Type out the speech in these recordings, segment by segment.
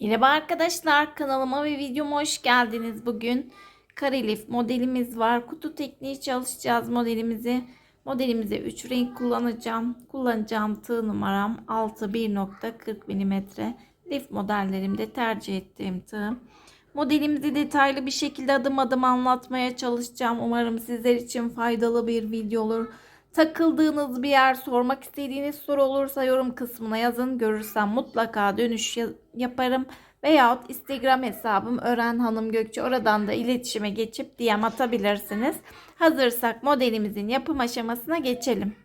Merhaba arkadaşlar kanalıma ve videoma hoş geldiniz. Bugün karelif modelimiz var. Kutu tekniği çalışacağız modelimizi. Modelimize 3 renk kullanacağım. Kullanacağım tığ numaram 6 1.40 mm. Lif modellerimde tercih ettiğim tığ. Modelimizi detaylı bir şekilde adım adım anlatmaya çalışacağım. Umarım sizler için faydalı bir video olur. Takıldığınız bir yer, sormak istediğiniz soru olursa yorum kısmına yazın. Görürsem mutlaka dönüş yaparım. Veyahut Instagram hesabım Ören Hanım Gökçe. Oradan da iletişime geçip DM atabilirsiniz. Hazırsak modelimizin yapım aşamasına geçelim.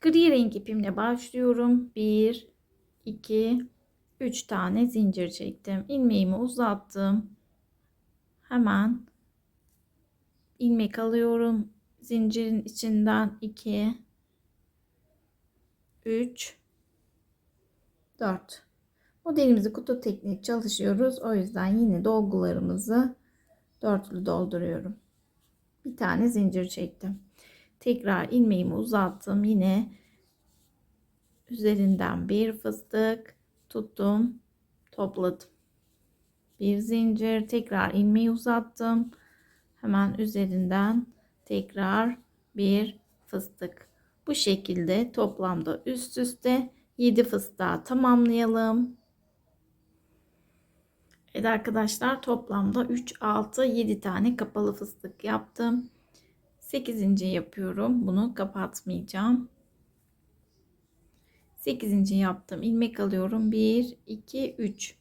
Gri renk ipimle başlıyorum. 1, 2, 3 tane zincir çektim. İlmeğimi uzattım. Hemen ilmek alıyorum zincirin içinden 2 3 4 modelimizi kutu tekniği çalışıyoruz. O yüzden yine dolgularımızı dörtlü dolduruyorum. Bir tane zincir çektim. Tekrar ilmeğimi uzattım yine üzerinden bir fıstık tuttum topladım. Bir zincir tekrar ilmeği uzattım. Hemen üzerinden tekrar bir fıstık. Bu şekilde toplamda üst üste 7 fıstığa tamamlayalım. Evet arkadaşlar toplamda 3, 6, 7 tane kapalı fıstık yaptım. 8. yapıyorum. Bunu kapatmayacağım. 8. yaptım. ilmek alıyorum. 1, 2, 3.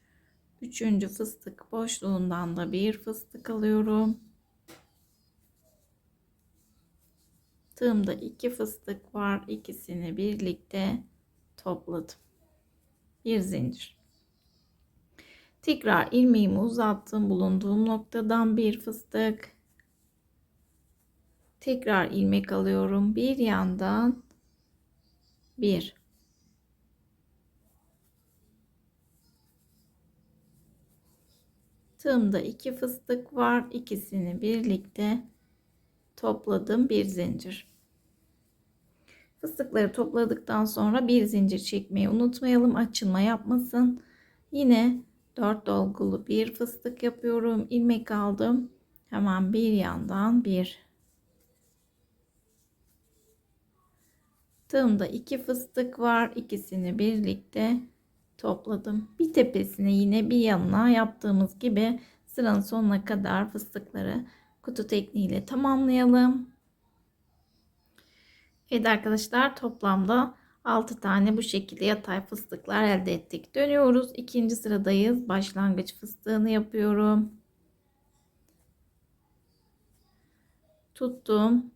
Üçüncü fıstık boşluğundan da bir fıstık alıyorum. Tığımda iki fıstık var. İkisini birlikte topladım. Bir zincir. Tekrar ilmeğimi uzattım. Bulunduğum noktadan bir fıstık. Tekrar ilmek alıyorum. Bir yandan bir. Tığımda iki fıstık var. İkisini birlikte topladım bir zincir. Fıstıkları topladıktan sonra bir zincir çekmeyi unutmayalım. Açılma yapmasın. Yine 4 dolgulu bir fıstık yapıyorum. ilmek aldım. Hemen bir yandan bir. Tığımda iki fıstık var. İkisini birlikte topladım. Bir tepesine yine bir yanına yaptığımız gibi sıranın sonuna kadar fıstıkları kutu tekniğiyle tamamlayalım. Evet arkadaşlar toplamda 6 tane bu şekilde yatay fıstıklar elde ettik. Dönüyoruz. ikinci sıradayız. Başlangıç fıstığını yapıyorum. Tuttum.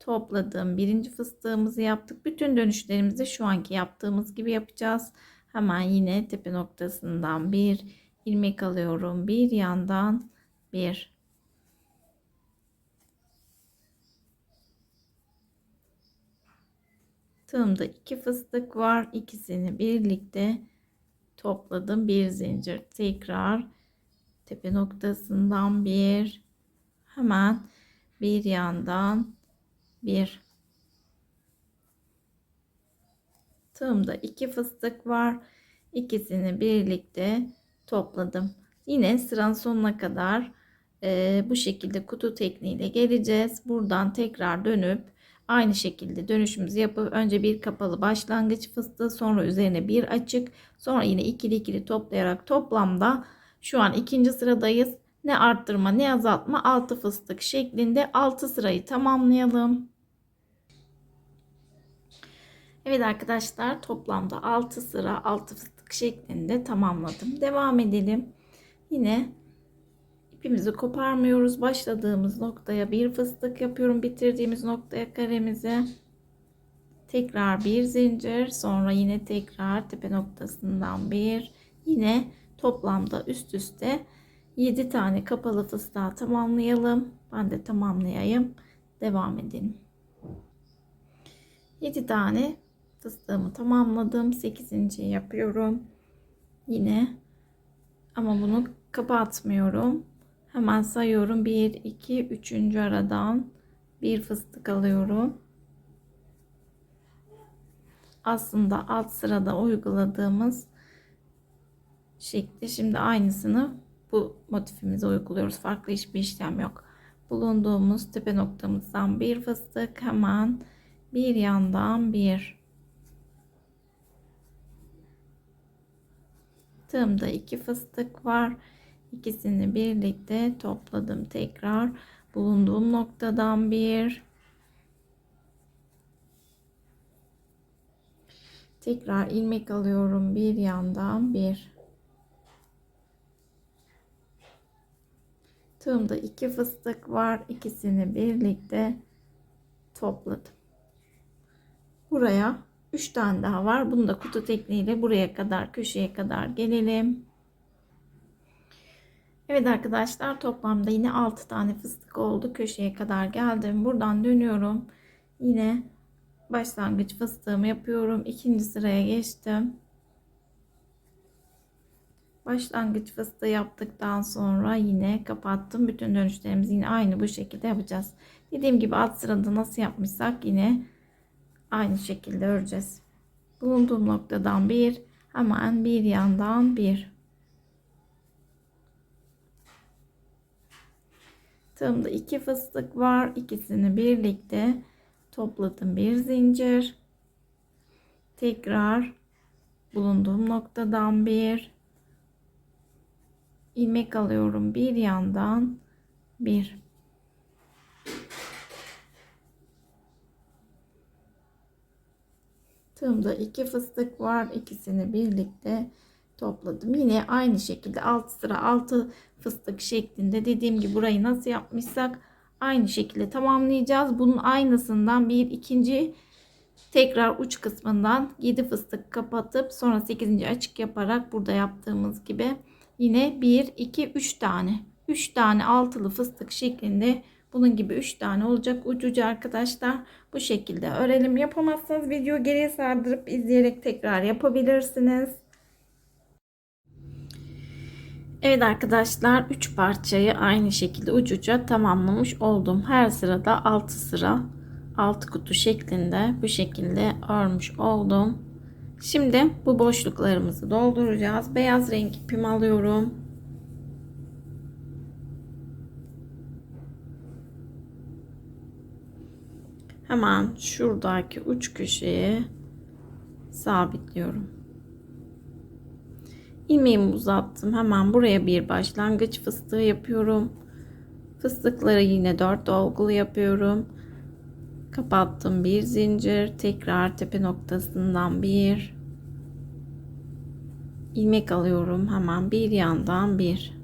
Topladım. Birinci fıstığımızı yaptık. Bütün dönüşlerimizi şu anki yaptığımız gibi yapacağız. Hemen yine tepe noktasından bir ilmek alıyorum. Bir yandan bir Tığımda iki fıstık var. İkisini birlikte topladım. Bir zincir tekrar tepe noktasından bir hemen bir yandan bir tığımda iki fıstık var. İkisini birlikte topladım. Yine sıranın sonuna kadar e, bu şekilde kutu tekniğiyle geleceğiz. Buradan tekrar dönüp Aynı şekilde dönüşümüzü yapıp önce bir kapalı başlangıç fıstığı sonra üzerine bir açık sonra yine ikili ikili toplayarak toplamda şu an ikinci sıradayız. Ne arttırma ne azaltma 6 fıstık şeklinde 6 sırayı tamamlayalım. Evet arkadaşlar toplamda 6 sıra 6 fıstık şeklinde tamamladım. Devam edelim. Yine ipimizi koparmıyoruz. Başladığımız noktaya bir fıstık yapıyorum. Bitirdiğimiz noktaya karemizi tekrar bir zincir sonra yine tekrar tepe noktasından bir yine toplamda üst üste 7 tane kapalı fıstığa tamamlayalım. Ben de tamamlayayım. Devam edelim. 7 tane fıstığımı tamamladım. 8. yapıyorum. Yine ama bunu kapatmıyorum. Hemen sayıyorum. 1, 2, 3. aradan bir fıstık alıyorum. Aslında alt sırada uyguladığımız şekli. Şimdi aynısını bu motifimize uyguluyoruz. Farklı hiçbir işlem yok. Bulunduğumuz tepe noktamızdan bir fıstık hemen bir yandan bir tığımda iki fıstık var. İkisini birlikte topladım tekrar. Bulunduğum noktadan bir. Tekrar ilmek alıyorum bir yandan bir. Tığımda iki fıstık var ikisini birlikte topladım. Buraya 3 tane daha var. Bunu da kutu tekniğiyle buraya kadar köşeye kadar gelelim Evet arkadaşlar toplamda yine 6 tane fıstık oldu köşeye kadar geldim buradan dönüyorum yine başlangıç fıstığımı yapıyorum. ikinci sıraya geçtim. Başlangıç fıstığı yaptıktan sonra yine kapattım. Bütün dönüşlerimizi yine aynı bu şekilde yapacağız. Dediğim gibi alt sırada nasıl yapmışsak yine aynı şekilde öreceğiz. Bulunduğum noktadan bir hemen bir yandan bir. Tığımda iki fıstık var. İkisini birlikte topladım. Bir zincir. Tekrar bulunduğum noktadan bir. İlmek alıyorum bir yandan. Bir. Tığımda iki fıstık var. İkisini birlikte topladım. Yine aynı şekilde alt sıra altı fıstık şeklinde dediğim gibi burayı nasıl yapmışsak aynı şekilde tamamlayacağız. Bunun aynısından bir ikinci tekrar uç kısmından 7 fıstık kapatıp sonra 8. açık yaparak burada yaptığımız gibi yine 1 2 3 tane 3 tane altılı fıstık şeklinde bunun gibi 3 tane olacak ucucu arkadaşlar. Bu şekilde örelim. Yapamazsanız video geriye sardırıp izleyerek tekrar yapabilirsiniz. Evet arkadaşlar 3 parçayı aynı şekilde ucuca tamamlamış oldum. Her sırada 6 sıra 6 kutu şeklinde bu şekilde örmüş oldum. Şimdi bu boşluklarımızı dolduracağız. Beyaz renk ipimi alıyorum. Hemen şuradaki uç köşeye sabitliyorum ilmeğimi uzattım. Hemen buraya bir başlangıç fıstığı yapıyorum. Fıstıkları yine 4 dolgulu yapıyorum. Kapattım bir zincir. Tekrar tepe noktasından bir ilmek alıyorum. Hemen bir yandan bir.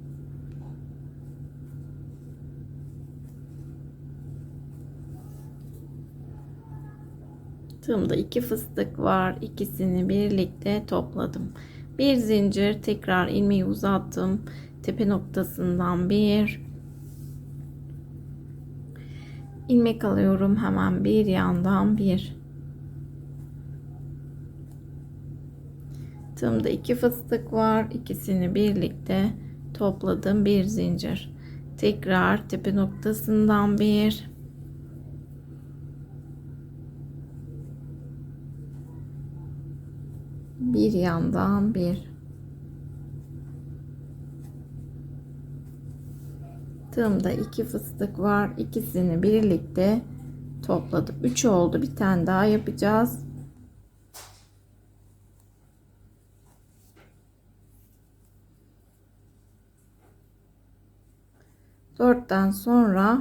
Tığımda iki fıstık var. İkisini birlikte topladım bir zincir tekrar ilmeği uzattım. Tepe noktasından bir. İlmek alıyorum hemen bir yandan bir. Tığımda iki fıstık var. İkisini birlikte topladım. Bir zincir. Tekrar tepe noktasından bir bir yandan bir. Tığımda iki fıstık var. İkisini birlikte topladım. 3 oldu. Bir tane daha yapacağız. Dörtten sonra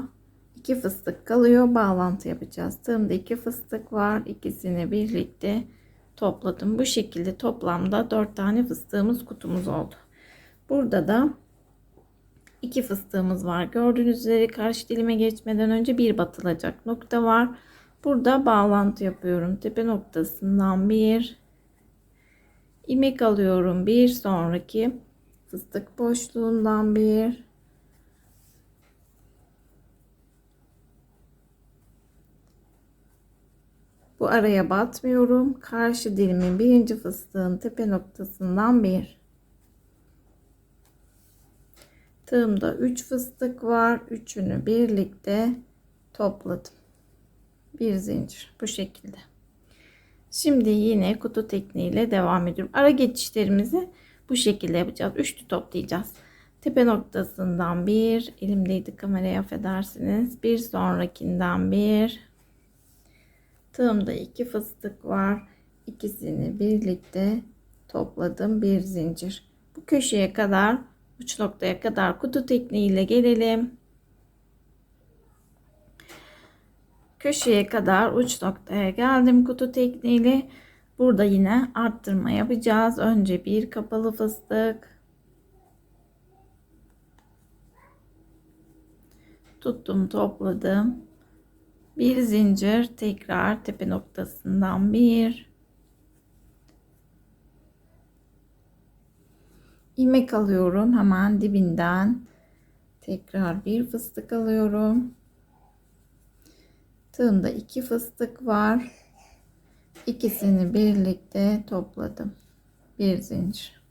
iki fıstık kalıyor. Bağlantı yapacağız. Tığımda iki fıstık var. İkisini birlikte topladım. Bu şekilde toplamda 4 tane fıstığımız kutumuz oldu. Burada da iki fıstığımız var. Gördüğünüz üzere karşı dilime geçmeden önce bir batılacak nokta var. Burada bağlantı yapıyorum. Tepe noktasından bir ilmek alıyorum. Bir sonraki fıstık boşluğundan bir Bu araya batmıyorum. Karşı dilimin birinci fıstığın tepe noktasından bir. Tığımda 3 fıstık var. Üçünü birlikte topladım. Bir zincir bu şekilde. Şimdi yine kutu tekniğiyle devam ediyorum. Ara geçişlerimizi Bu şekilde yapacağız. Üçlü toplayacağız. Tepe noktasından bir, elimdeydi kameraya affedersiniz. Bir sonrakinden bir. Tığımda iki fıstık var. İkisini birlikte topladım. Bir zincir. Bu köşeye kadar, uç noktaya kadar kutu tekniğiyle gelelim. Köşeye kadar uç noktaya geldim kutu tekniğiyle. Burada yine arttırma yapacağız. Önce bir kapalı fıstık. Tuttum, topladım. Bir zincir tekrar tepe noktasından bir. ilmek alıyorum hemen dibinden. Tekrar bir fıstık alıyorum. Tığımda iki fıstık var. İkisini birlikte topladım. Bir zincir.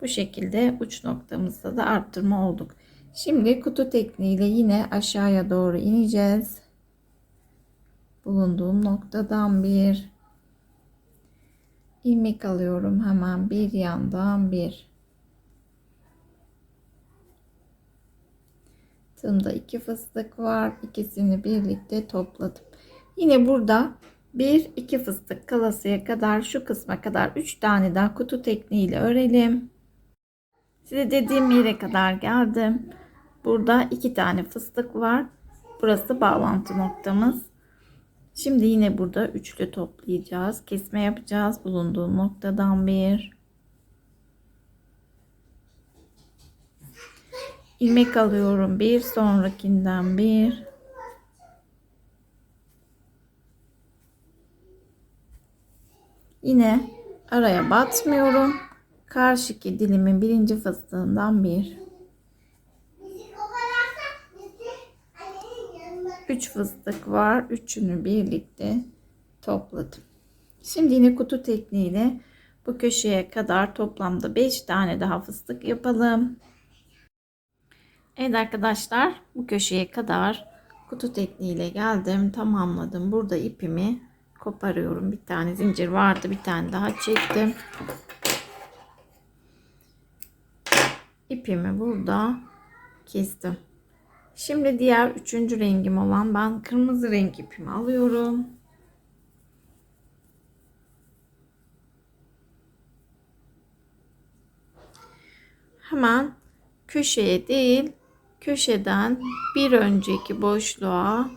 Bu şekilde uç noktamızda da arttırma olduk. Şimdi kutu tekniğiyle yine aşağıya doğru ineceğiz. Bulunduğum noktadan bir ilmek alıyorum. Hemen bir yandan bir. Tığımda iki fıstık var. İkisini birlikte topladım. Yine burada bir iki fıstık kalasıya kadar şu kısma kadar üç tane daha kutu tekniğiyle örelim. Size dediğim yere kadar geldim. Burada iki tane fıstık var. Burası bağlantı noktamız. Şimdi yine burada üçlü toplayacağız. Kesme yapacağız. Bulunduğum noktadan bir. ilmek alıyorum. Bir sonrakinden bir. Yine araya batmıyorum. Karşıki dilimin birinci fıstığından bir. Üç fıstık var. Üçünü birlikte topladım. Şimdi yine kutu tekniğiyle bu köşeye kadar toplamda 5 tane daha fıstık yapalım. Evet arkadaşlar bu köşeye kadar kutu tekniğiyle geldim tamamladım burada ipimi koparıyorum bir tane zincir vardı bir tane daha çektim ipimi burada kestim şimdi diğer üçüncü rengim olan ben kırmızı renk ipimi alıyorum hemen köşeye değil köşeden bir önceki boşluğa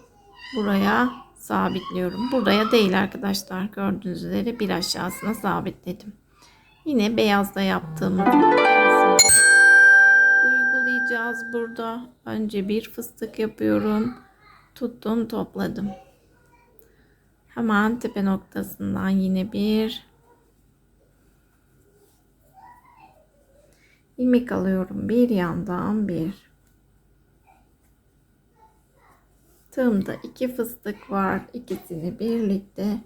buraya sabitliyorum. Buraya değil arkadaşlar. Gördüğünüz üzere bir aşağısına sabitledim. Yine beyazda yaptığımız uygulayacağız burada. Önce bir fıstık yapıyorum. Tuttum topladım. Hemen tepe noktasından yine bir ilmek alıyorum. Bir yandan bir Tığımda iki fıstık var. İkisini birlikte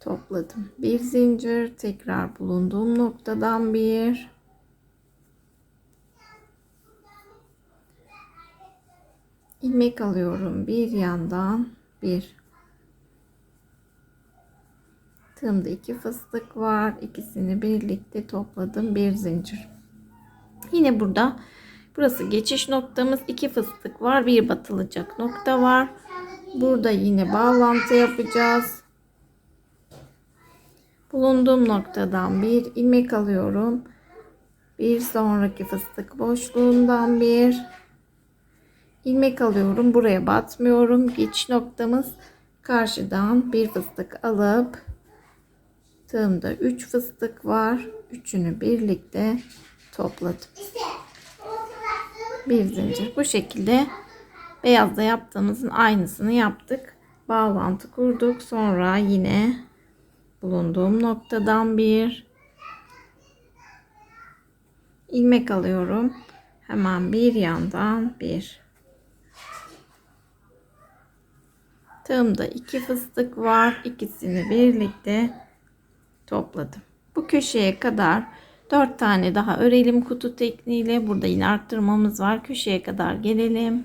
topladım. Bir zincir tekrar bulunduğum noktadan bir ilmek alıyorum. Bir yandan bir Tığımda iki fıstık var. İkisini birlikte topladım. Bir zincir. Yine burada Burası geçiş noktamız. iki fıstık var. Bir batılacak nokta var. Burada yine bağlantı yapacağız. Bulunduğum noktadan bir ilmek alıyorum. Bir sonraki fıstık boşluğundan bir ilmek alıyorum. Buraya batmıyorum. Geçiş noktamız karşıdan bir fıstık alıp tığımda 3 fıstık var. Üçünü birlikte topladım bir zincir bu şekilde beyazda yaptığımızın aynısını yaptık bağlantı kurduk sonra yine bulunduğum noktadan bir ilmek alıyorum hemen bir yandan bir tığımda iki fıstık var ikisini birlikte topladım bu köşeye kadar 4 tane daha örelim kutu tekniğiyle. Burada yine arttırmamız var. Köşeye kadar gelelim.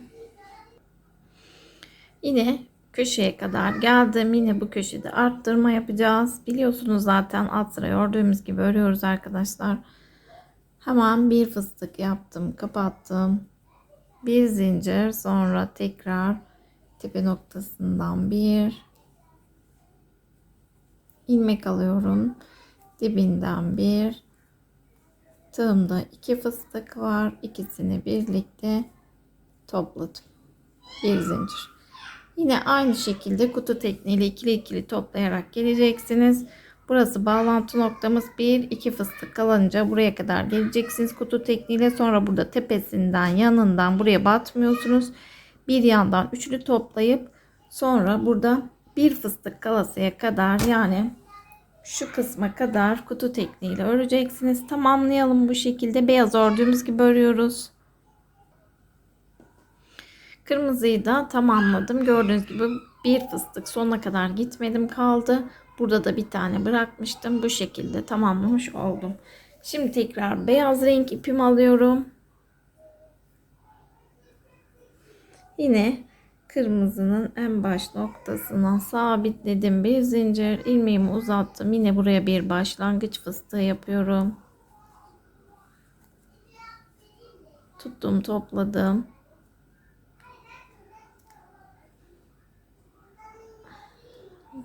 Yine köşeye kadar geldim. Yine bu köşede arttırma yapacağız. Biliyorsunuz zaten alt sırayı ördüğümüz gibi örüyoruz arkadaşlar. Hemen bir fıstık yaptım, kapattım. Bir zincir, sonra tekrar tepe noktasından bir ilmek alıyorum. Dibinden bir tığımda iki fıstık var. İkisini birlikte topladım. Bir zincir. Yine aynı şekilde kutu tekniğiyle ikili ikili toplayarak geleceksiniz. Burası bağlantı noktamız 1 2 fıstık kalınca buraya kadar geleceksiniz kutu tekniğiyle sonra burada tepesinden yanından buraya batmıyorsunuz. Bir yandan üçlü toplayıp sonra burada bir fıstık kalasıya kadar yani şu kısma kadar kutu tekniğiyle öreceksiniz. Tamamlayalım bu şekilde beyaz ördüğümüz gibi örüyoruz. Kırmızıyı da tamamladım. Gördüğünüz gibi bir fıstık sonuna kadar gitmedim kaldı. Burada da bir tane bırakmıştım. Bu şekilde tamamlamış oldum. Şimdi tekrar beyaz renk ipimi alıyorum. Yine kırmızının en baş noktasına sabitledim. Bir zincir ilmeğimi uzattım. Yine buraya bir başlangıç fıstığı yapıyorum. Tuttum topladım.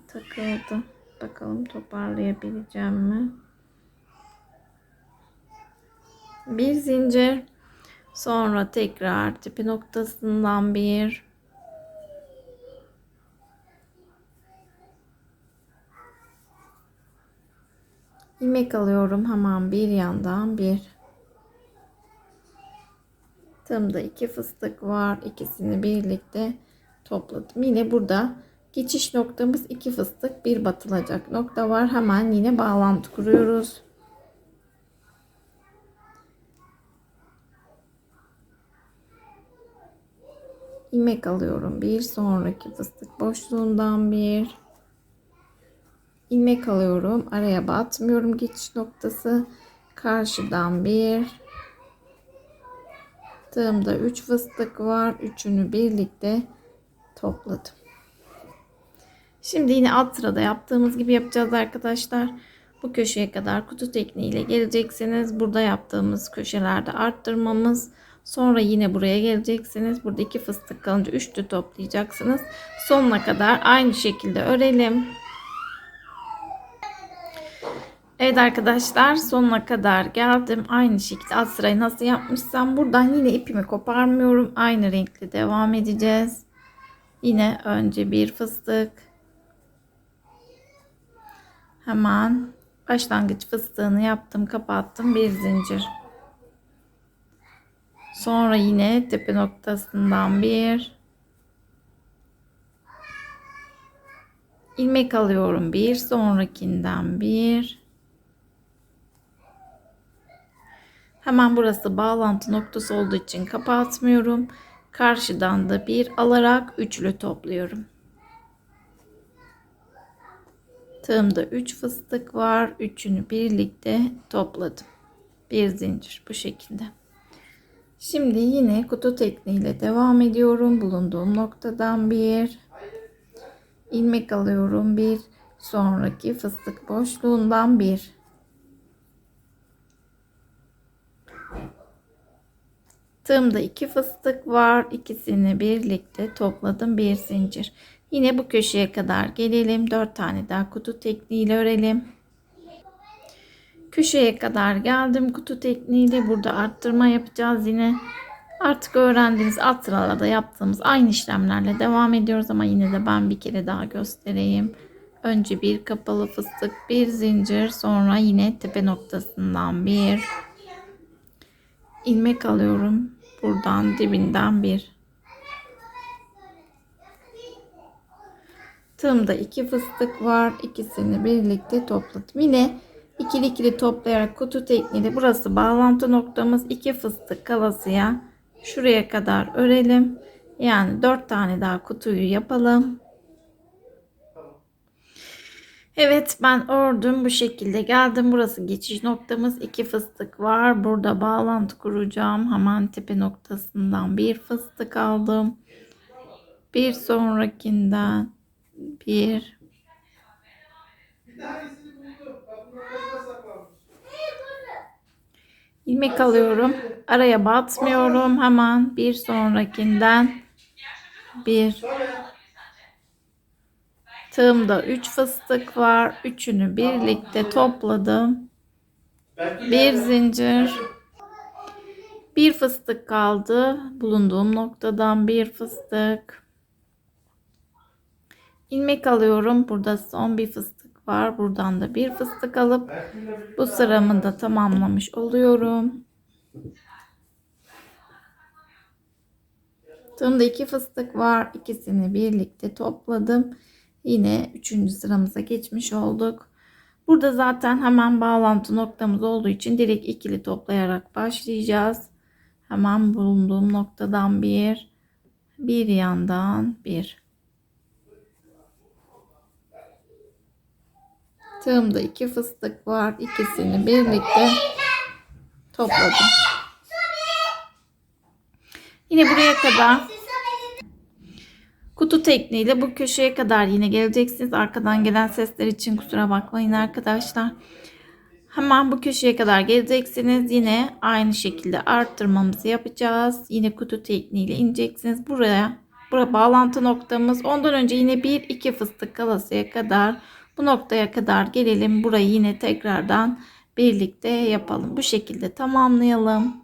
takıldı. Bakalım toparlayabileceğim mi? Bir zincir. Sonra tekrar tepe noktasından bir. ilmek alıyorum hemen bir yandan bir. Tığımda iki fıstık var. İkisini birlikte topladım. Yine burada Geçiş noktamız iki fıstık bir batılacak nokta var. Hemen yine bağlantı kuruyoruz. İlmek alıyorum. Bir sonraki fıstık boşluğundan bir ilmek alıyorum. Araya batmıyorum geçiş noktası. Karşıdan bir tığımda 3 fıstık var. Üçünü birlikte topladım. Şimdi yine alt sırada yaptığımız gibi yapacağız arkadaşlar. Bu köşeye kadar kutu tekniğiyle geleceksiniz. Burada yaptığımız köşelerde arttırmamız. Sonra yine buraya geleceksiniz. Burada iki fıstık kalınca üçlü toplayacaksınız. Sonuna kadar aynı şekilde örelim. Evet arkadaşlar sonuna kadar geldim. Aynı şekilde alt sırayı nasıl yapmışsam buradan yine ipimi koparmıyorum. Aynı renkli devam edeceğiz. Yine önce bir fıstık hemen başlangıç fıstığını yaptım kapattım bir zincir sonra yine tepe noktasından bir ilmek alıyorum bir sonrakinden bir hemen burası bağlantı noktası olduğu için kapatmıyorum karşıdan da bir alarak üçlü topluyorum Tığımda 3 fıstık var. Üçünü birlikte topladım. Bir zincir bu şekilde. Şimdi yine kutu tekniğiyle devam ediyorum. Bulunduğum noktadan bir ilmek alıyorum. Bir sonraki fıstık boşluğundan bir. Tığımda iki fıstık var. İkisini birlikte topladım. Bir zincir. Yine bu köşeye kadar gelelim. 4 tane daha kutu tekniğiyle örelim. Köşeye kadar geldim kutu tekniğiyle. Burada arttırma yapacağız yine. Artık öğrendiğiniz alt sıralarda yaptığımız aynı işlemlerle devam ediyoruz ama yine de ben bir kere daha göstereyim. Önce bir kapalı fıstık, bir zincir, sonra yine tepe noktasından bir ilmek alıyorum. Buradan dibinden bir Tığımda iki fıstık var. İkisini birlikte topladım. Yine ikili ikili toplayarak kutu tekniğiyle burası bağlantı noktamız. iki fıstık kalasıya şuraya kadar örelim. Yani dört tane daha kutuyu yapalım. Evet ben ördüm bu şekilde geldim. Burası geçiş noktamız. iki fıstık var. Burada bağlantı kuracağım. Hemen tepe noktasından bir fıstık aldım. Bir sonrakinden bir. İlmek alıyorum. Araya batmıyorum. Hemen bir sonrakinden bir tığımda 3 fıstık var. Üçünü birlikte topladım. Bir zincir. Bir fıstık kaldı. Bulunduğum noktadan bir fıstık. ilmek alıyorum. Burada son bir fıstık var. Buradan da bir fıstık alıp bu sıramı da tamamlamış oluyorum. Tığımda iki fıstık var. İkisini birlikte topladım. Yine üçüncü sıramıza geçmiş olduk. Burada zaten hemen bağlantı noktamız olduğu için direkt ikili toplayarak başlayacağız. Hemen bulunduğum noktadan bir, bir yandan bir. Tığımda iki fıstık var. İkisini birlikte topladım. Yine buraya kadar kutu tekniğiyle bu köşeye kadar yine geleceksiniz. Arkadan gelen sesler için kusura bakmayın arkadaşlar. Hemen bu köşeye kadar geleceksiniz. Yine aynı şekilde arttırmamızı yapacağız. Yine kutu tekniğiyle ineceksiniz. Buraya Bura bağlantı noktamız. Ondan önce yine bir iki fıstık kalasıya kadar bu noktaya kadar gelelim. Burayı yine tekrardan birlikte yapalım. Bu şekilde tamamlayalım.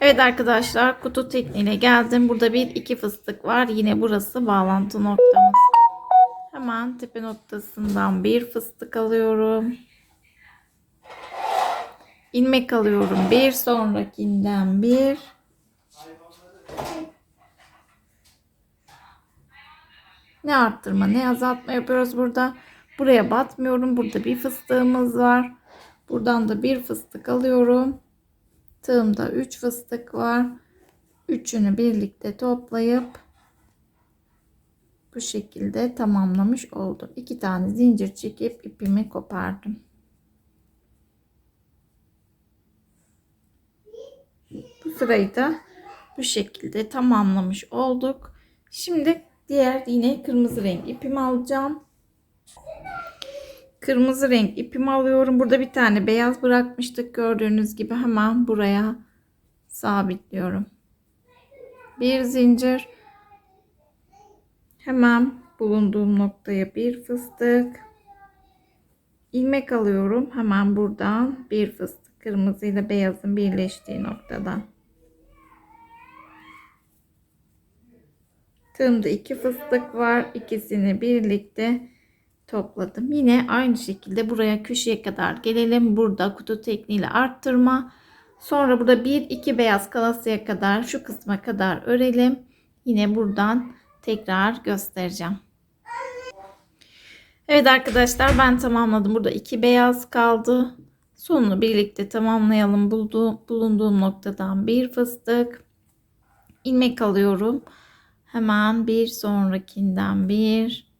Evet arkadaşlar kutu tekniğine geldim. Burada bir iki fıstık var. Yine burası bağlantı noktamız. Hemen tepe noktasından bir fıstık alıyorum. ilmek alıyorum. Bir sonrakinden bir. Ne arttırma ne azaltma yapıyoruz burada. Buraya batmıyorum. Burada bir fıstığımız var. Buradan da bir fıstık alıyorum. Tığımda 3 fıstık var. Üçünü birlikte toplayıp bu şekilde tamamlamış oldum. İki tane zincir çekip ipimi kopardım. Bu sırayı da bu şekilde tamamlamış olduk. Şimdi diğer yine kırmızı renk ipimi alacağım. Kırmızı renk ipimi alıyorum. Burada bir tane beyaz bırakmıştık. Gördüğünüz gibi hemen buraya sabitliyorum. Bir zincir. Hemen bulunduğum noktaya bir fıstık. ilmek alıyorum. Hemen buradan bir fıstık. Kırmızı ile beyazın birleştiği noktadan. Tığımda iki fıstık var. İkisini birlikte topladım. Yine aynı şekilde buraya köşeye kadar gelelim. Burada kutu tekniğiyle arttırma. Sonra burada bir iki beyaz kalasıya kadar şu kısma kadar örelim. Yine buradan tekrar göstereceğim. Evet arkadaşlar ben tamamladım. Burada iki beyaz kaldı. Sonunu birlikte tamamlayalım. Bulduğum, bulunduğum noktadan bir fıstık. ilmek alıyorum. Hemen bir sonrakinden bir.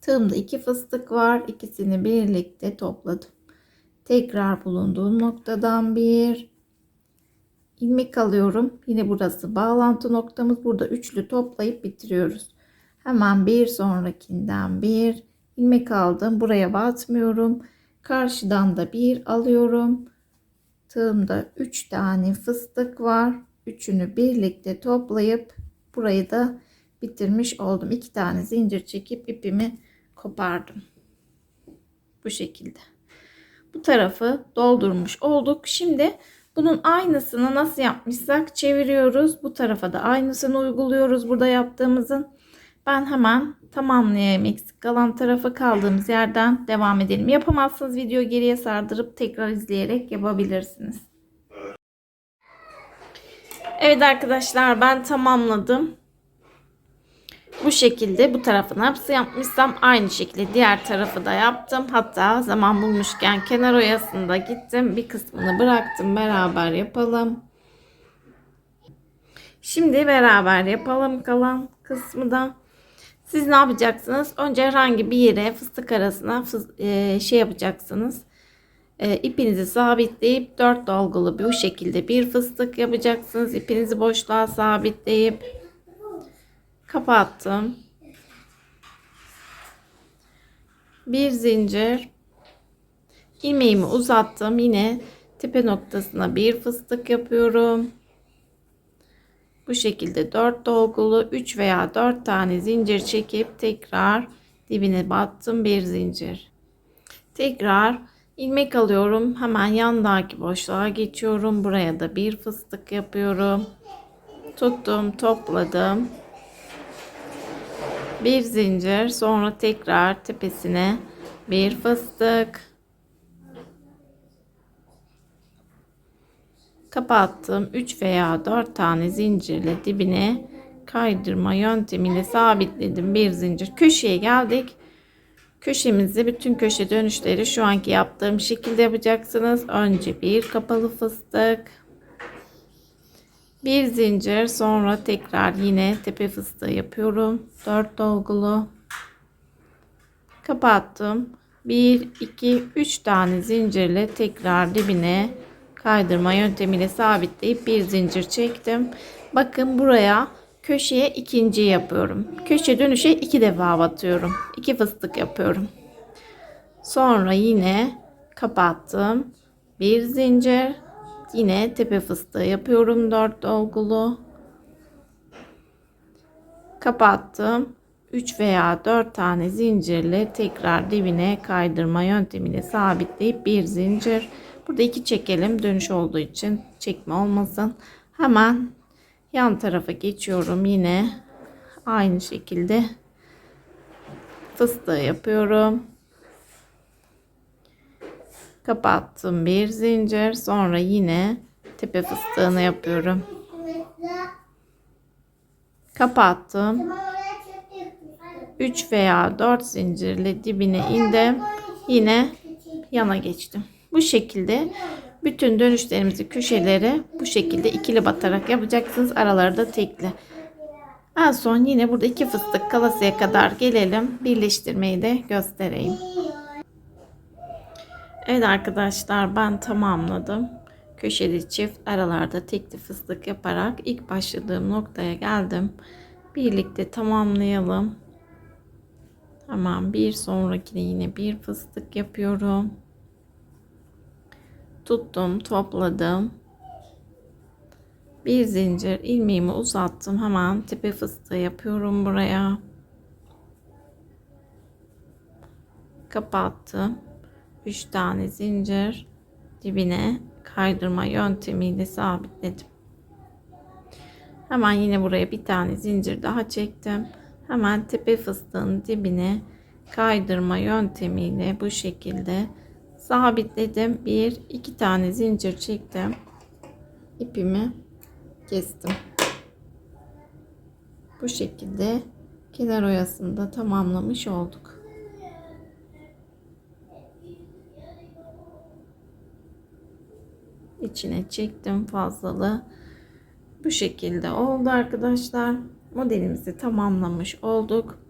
Tığımda iki fıstık var. İkisini birlikte topladım. Tekrar bulunduğum noktadan bir ilmek alıyorum. Yine burası bağlantı noktamız. Burada üçlü toplayıp bitiriyoruz. Hemen bir sonrakinden bir ilmek aldım. Buraya batmıyorum. Karşıdan da bir alıyorum. Tığımda 3 tane fıstık var. Üçünü birlikte toplayıp burayı da bitirmiş oldum. 2 tane zincir çekip ipimi kopardım. Bu şekilde. Bu tarafı doldurmuş olduk. Şimdi bunun aynısını nasıl yapmışsak çeviriyoruz. Bu tarafa da aynısını uyguluyoruz burada yaptığımızın. Ben hemen tamamlayayım eksik kalan tarafa kaldığımız yerden devam edelim. Yapamazsınız video geriye sardırıp tekrar izleyerek yapabilirsiniz. Evet arkadaşlar ben tamamladım. Bu şekilde bu tarafı nasıl yapmışsam aynı şekilde diğer tarafı da yaptım. Hatta zaman bulmuşken kenar oyasında gittim. Bir kısmını bıraktım. Beraber yapalım. Şimdi beraber yapalım kalan kısmı da. Siz ne yapacaksınız? Önce herhangi bir yere fıstık arasına fıs e, şey yapacaksınız. E, ipinizi sabitleyip dört dolgulu bu şekilde bir fıstık yapacaksınız. İpinizi boşluğa sabitleyip kapattım. bir zincir ilmeğimi uzattım yine tepe noktasına bir fıstık yapıyorum bu şekilde 4 dolgulu 3 veya 4 tane zincir çekip tekrar dibine battım bir zincir. Tekrar ilmek alıyorum. Hemen yandaki boşluğa geçiyorum. Buraya da bir fıstık yapıyorum. Tuttum topladım. Bir zincir sonra tekrar tepesine bir fıstık kapattım. 3 veya 4 tane zincirle dibine kaydırma yöntemiyle sabitledim. Bir zincir. Köşeye geldik. Köşemizi bütün köşe dönüşleri şu anki yaptığım şekilde yapacaksınız. Önce bir kapalı fıstık. Bir zincir. Sonra tekrar yine tepe fıstığı yapıyorum. 4 dolgulu. Kapattım. 1 2 3 tane zincirle tekrar dibine kaydırma yöntemiyle sabitleyip bir zincir çektim. Bakın buraya köşeye ikinci yapıyorum. Köşe dönüşe iki defa batıyorum. İki fıstık yapıyorum. Sonra yine kapattım. Bir zincir. Yine tepe fıstığı yapıyorum 4 dolgulu. Kapattım. 3 veya 4 tane zincirle tekrar dibine kaydırma yöntemiyle sabitleyip bir zincir burada iki çekelim. Dönüş olduğu için çekme olmasın. Hemen yan tarafa geçiyorum. Yine aynı şekilde fıstığı yapıyorum. Kapattım bir zincir. Sonra yine tepe fıstığını yapıyorum. Kapattım. 3 veya 4 zincirle dibine indim. Yine yana geçtim bu şekilde bütün dönüşlerimizi köşeleri bu şekilde ikili batarak yapacaksınız araları da tekli en son yine burada iki fıstık kalasıya kadar gelelim birleştirmeyi de göstereyim Evet arkadaşlar ben tamamladım. Köşeli çift aralarda tekli fıstık yaparak ilk başladığım noktaya geldim. Birlikte tamamlayalım. Tamam bir sonrakine yine bir fıstık yapıyorum. Tuttum topladım. Bir zincir ilmeğimi uzattım. Hemen tepe fıstığı yapıyorum buraya. Kapattım. 3 tane zincir dibine kaydırma yöntemiyle sabitledim. Hemen yine buraya bir tane zincir daha çektim. Hemen tepe fıstığın dibine kaydırma yöntemiyle bu şekilde sabitledim. Bir iki tane zincir çektim. ipimi kestim. Bu şekilde kenar oyasını da tamamlamış olduk. içine çektim fazlalığı. Bu şekilde oldu arkadaşlar. Modelimizi tamamlamış olduk.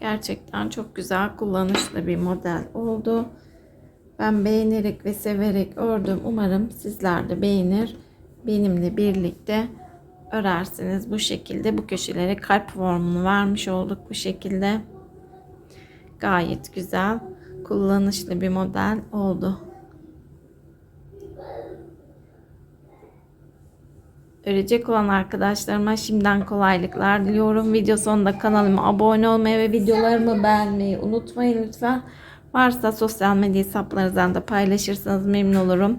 Gerçekten çok güzel kullanışlı bir model oldu. Ben beğenerek ve severek ördüm. Umarım sizler de beğenir. Benimle birlikte örersiniz. Bu şekilde bu köşelere kalp formunu vermiş olduk bu şekilde. Gayet güzel kullanışlı bir model oldu. Örecek olan arkadaşlarıma şimdiden kolaylıklar diliyorum. Video sonunda kanalıma abone olmayı ve videolarımı beğenmeyi unutmayın lütfen. Varsa sosyal medya hesaplarınızdan da paylaşırsanız memnun olurum.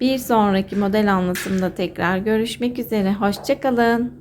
Bir sonraki model anlatımda tekrar görüşmek üzere. Hoşçakalın.